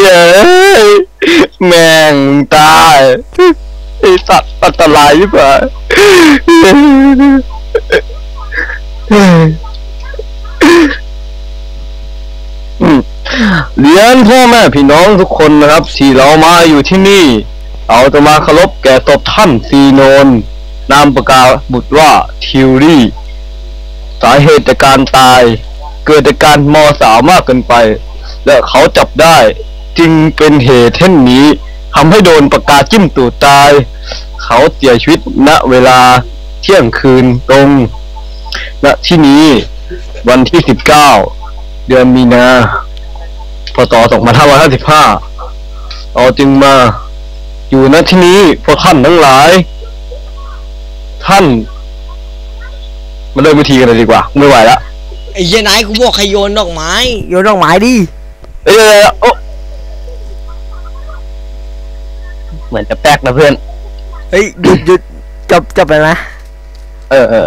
เย้ยแม่งตายไอสัตว์อันตรายยิ่งกว่าอืมเรียนพ่อแม่พี่น้องทุกคนนะครับที่เรามาอยู่ที่นี่ เราจะมาเคารพแก่ศพท่านซีโนน นามประกาบุตรว่าทิวรี่ สาเหตุจากการตาย เกิดจากการมอสาวมากเกินไป และเขาจับได้ จึงเป็นเหตุเช่นนี้ทำให้โดนปากกาจิ้มตูดตาย เขาเสียชีวิตณเวลาเที่ยงคืนตรง ณที่นี้วันที่19เดือนมีนาพศ2555เราจึงมาอยู่ณที่นี้เพราะท่านทั้งหลาย ท่าน มาเริ่มวิธีกันเลยดีกว่า ไม่ไหวละไอ้เหี้ยนายกูบอกให้โยนดอกไม้ โยนดอกไม้ดิ เอ้ยเอ้ยเอ้ยโอ้เหมือนจะแป๊กนะเพื่อน เฮ้ยหยุดหยุดจบจบไปนะ เออเออ